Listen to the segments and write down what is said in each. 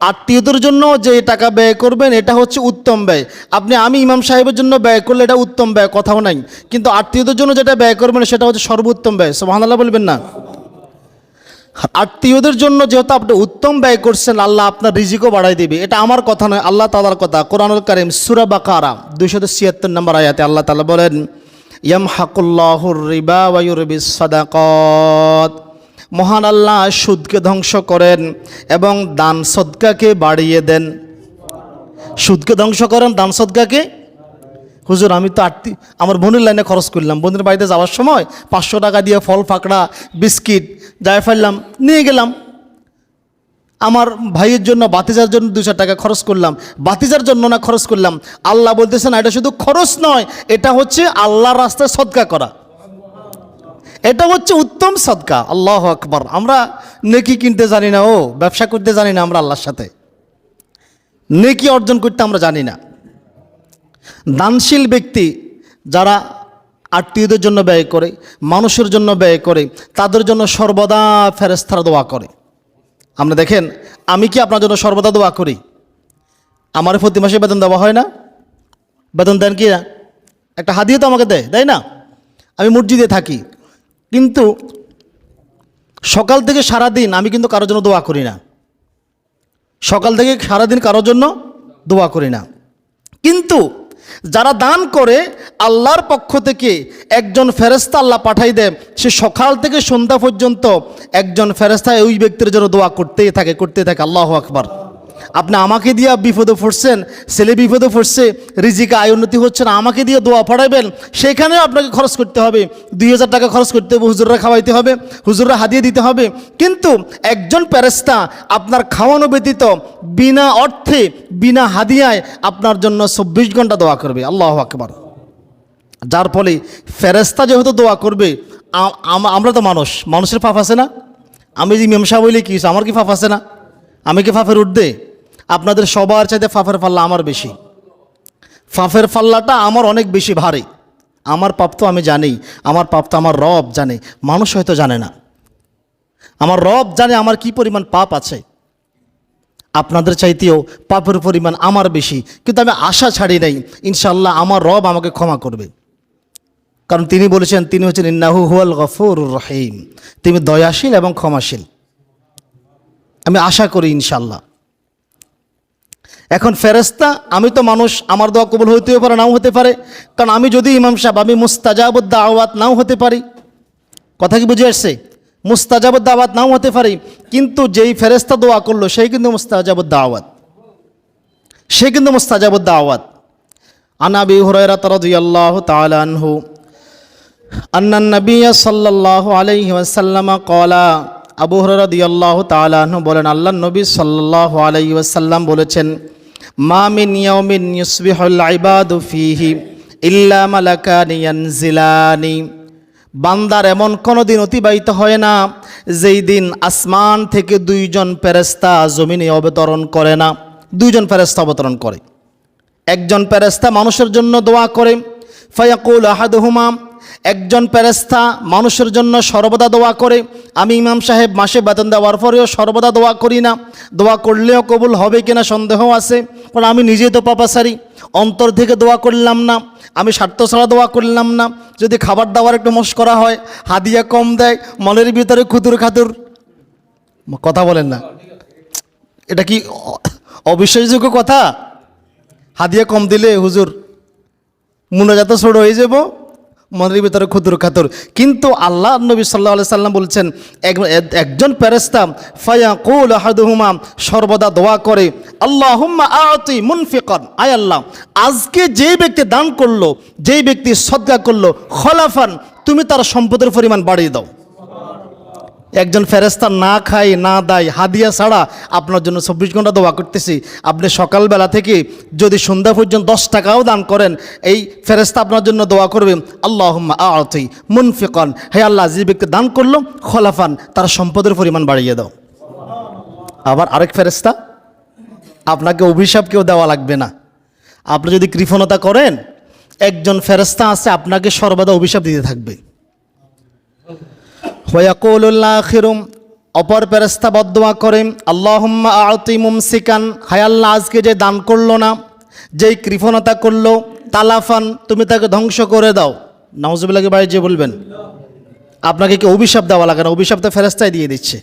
আত্মীয়দের জন্য যে টাকা ব্যয় করবেন, এটা হচ্ছে উত্তম ব্যয়। আপনি, আমি ইমাম সাহেবের জন্য ব্যয় করলে এটা উত্তম ব্যয়, কথাও নাই। কিন্তু আত্মীয়দের জন্য যেটা ব্যয় করবেন, সেটা হচ্ছে সর্বোত্তম ব্যয়। সোহানাল্লাহ বলবেন না? আত্মীয়দের জন্য যেহেতু আপনি উত্তম ব্যয় করছেন, আল্লাহ আপনার রিজিকও বাড়াই দেবে। এটা আমার কথা নয়, আল্লাহ তালার কথা। কোরআনুল করিম, সুরা বাকারা দুইশত ছিয়াত্তর নম্বর আয়াতে আল্লাহ তালা বলেন ইয়াম হাকুল্লাহুর রিবা ওয়ুরবি সাদাকত। মহান আল্লাহ সুদকে ধ্বংস করেন এবং দান সদকাকে বাড়িয়ে দেন। সুদকে ধ্বংস করেন, দান সদকাকে? হুজুর, আমি তো আটটি আমার বোনের লাইনে খরচ করলাম। বোনের বাড়িতে যাওয়ার সময় পাঁচশো টাকা দিয়ে ফল, ফাঁকড়া, বিস্কিট যাই ফেললাম, নিয়ে গেলাম। আমার ভাইয়ের জন্য, বাতিজার জন্য দুশো টাকা খরচ করলাম। বাতিজার জন্য না খরচ করলাম। আল্লাহ বলতেছেন এটা শুধু খরচ নয়, এটা হচ্ছে আল্লাহর রাস্তায় সদকা করা। এটা হচ্ছে উত্তম সদকা। আল্লাহ আকবর। আমরা নেকি কিনতে জানি না, ও ব্যবসা করতে জানি না আমরা আল্লাহর সাথে। নেকি অর্জন করতে আমরা জানি না। দানশীল ব্যক্তি যারা আত্মীয়দের জন্য ব্যয় করে, মানুষের জন্য ব্যয় করে, তাদের জন্য সর্বদা ফেরেস্তারা দোয়া করে। আমরা দেখেন, আমি কি আপনার জন্য সর্বদা দোয়া করি? আমার প্রতি মাসে বেতন দেওয়া হয় না? বেতন দেন কি না? একটা হাদিয়ে তো আমাকে দেয় তাই না? আমি মসজিদে থাকি কিন্তু সকাল থেকে সারা দিন আমি কিন্তু কারোর জন্য দোয়া করি না। সকাল থেকে সারাদিন কারোর জন্য দোয়া করি না। কিন্তু যারা দান করে, আল্লাহর পক্ষ থেকে একজন ফেরেস্তা আল্লাহ পাঠাই দেয়, সে সকাল থেকে সন্ধ্যা পর্যন্ত একজন ফেরেস্তা ওই ব্যক্তির জন্য দোয়া করতেই থাকে করতেই থাকে। আল্লাহ আকবার। আপনি আমাকে দিয়ে বিপদে পড়ছেন, ছেলে বিপদে পড়ছে, রিজিকে আয় উন্নতি হচ্ছে না, আমাকে দিয়ে দোয়া পড়াবেন সেখানেও আপনাকে খরচ করতে হবে। দুই হাজার টাকা খরচ করতে হবে, হুজুররা খাওয়াইতে হবে, হুজুররা হাদিয়ে দিতে হবে। কিন্তু একজন প্যারেস্তা আপনার খাওয়ানো ব্যতীত বিনা অর্থে, বিনা হাদিয়ায় আপনার জন্য চব্বিশ ঘণ্টা দোয়া করবে। আল্লাহ আকবার। যার ফলে ফেরেস্তা যেহেতু দোয়া করবে আমরা তো মানুষ, মানুষের পাপ আছে না? আমি যে মেমসা বলি কি আমার কি পাপ আছে না? আমি কি ফাফের উঠবে আপনাদের সবার চাইতে ফাফের পাল্লা আমার বেশি। ফাফের পাল্লাটা আমার অনেক বেশি ভারী। আমার পাপ তো আমি জানি, আমার পাপ তো আমার রব জানে, মানুষ হয়তো জানে না। আমার রব জানে আমার কি পরিমাণ পাপ আছে। আপনাদের চাইতেও পাপের পরিমাণ আমার বেশি, কিন্তু আমি আশা ছাড়ি নাই ইনশাল্লাহ আমার রব আমাকে ক্ষমা করবে। কারণ তিনি বলেছেন, তিনি হচ্ছেন ইন্নাহু হুয়াল গফুর রহিম। তিনি দয়াশীল এবং ক্ষমাশীল। আমি আশা করি ইনশাল্লাহ এখন ফেরেস্তা আমি তো মানুষ, আমার দোয়া কবুল হইতেও পারে, নাও হতে পারে। কারণ আমি যদি ইমাম সাহেব, আমি মুস্তাজাবুদ্দা আওয়াত নাও হতে পারি। কথা কি বুঝে আসছে? মুস্তাজাবুদ্দা আওয়াত নাও হতে পারি, কিন্তু যেই ফেরেস্তা দোয়া করল সেই কিন্তু মুস্তাজাবুদ্দা আওয়াত সে কিন্তু মুস্তাজাবুদ্দা আওয়াত আনাবি হুরাইরা তারাদিয়াল্লাহ তাআলা আনহু, আন্নান নবী সাল্লাল্লাহু আলাইহি ওয়াসাল্লাম কলা আবু হরারা দিয়াল্লাহ তালাহ বলেন আল্লাহ নবী সাল্লাহ আলাই ওয়াসাল্লাম বলেছেন, মা মিন বান্দার এমন কোনো দিন অতিবাহিত হয় না, যেই দিন আসমান থেকে দুইজন ফেরেস্তা জমিনে অবতরণ করে না, দুইজন ফেরেস্তা অবতরণ করে। একজন ফেরেস্তা মানুষের জন্য দোয়া করে, ফায়াকুল আহাদুহুমা। একজন ফেরেস্তা মানুষের জন্য সর্বদা দোয়া করে আমি ইমাম সাহেব মাসে বেতন দেওয়ার পরেও সর্বদা দোয়া করি না। দোয়া করলেও কবুল হবে কিনা সন্দেহ আছে। কারণ আমি নিজেই তো পাপাসারি অন্তর থেকে দোয়া করলাম না। আমি স্বার্থ ছাড়া দোয়া করলাম না। যদি খাবার দাবার একটু মশ করা হয়, হাদিয়া কম দেয় মনের ভিতরে খুতুর খাতুর। কথা বলেন না। এটা কি অবিশ্বাসযোগ্য কথা? হাদিয়া কম দিলে হুজুর মুনাজাত ছোট হয়ে যাব। মনের ভিতরে ক্ষুদ্র খাতুর কিন্তু আল্লাহ নবী সাল্লাহ সাল্লাম বলছেন, এক- একজন প্যারেস্তা ফায়া কুল আহাদুহুমা, সর্বদা দোয়া করে আল্লাহ হুম্মা আতি মুনফিকন আয় আল্লাহ, আজকে যেই ব্যক্তি দান করল, যেই ব্যক্তি সদ্গা করল, খলাফান, তুমি তার সম্পদের পরিমাণ বাড়িয়ে দাও। একজন ফেরেস্তা না খায়, না দেয়, হাদিয়া ছাড়া আপনার জন্য চব্বিশ ঘণ্টা দোয়া করতেছি। আপনি সকালবেলা থেকে যদি সন্ধ্যা পর্যন্ত দশ টাকাও দান করেন, এই ফেরেস্তা আপনার জন্য দোয়া করবে আল্লাহ আতি মুনফিকন। হে আল্লাহ, যে ব্যক্তি দান করল, খলাফান, তার সম্পদের পরিমাণ বাড়িয়ে দাও। আবার আরেক ফেরেস্তা আপনাকে অভিশাপ কেউ দেওয়া লাগবে না। আপনি যদি কৃপণতা করেন, একজন ফেরেস্তা আছে, আপনাকে সর্বদা অভিশাপ দিতে থাকবে। ওয়াকুলুল্লাখিরুম অপর পেরেস্তা বদোয়া করে, আল্লাহম্মা আতি মুমসিকান হায়াল্লা আজকে যে দান করল না, যেই কৃপণতা করল, তালাফান, তুমি তাকে ধ্বংস করে দাও। নওয়াজবিল্লাকে বাড়ি যে বলবেন? আপনাকে কি অভিশাপ দেওয়া লাগে না? অভিশাপ তো ফেরেস্তায় দিয়ে দিচ্ছে।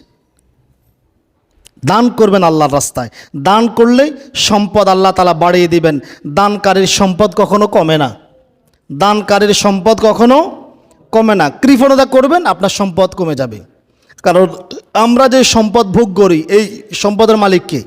দান করবেন আল্লাহর রাস্তায়। দান করলেই সম্পদ আল্লাহ তালা বাড়িয়ে দিবেন। দানকারীর সম্পদ কখনো কমে না। দানকারীর সম্পদ কখনো কমে না, কৃপণতা করবেন, আপনার সম্পদ কমে যাবে। কারণ আমরা যে সম্পদ ভোগ করি, এই সম্পদের মালিককে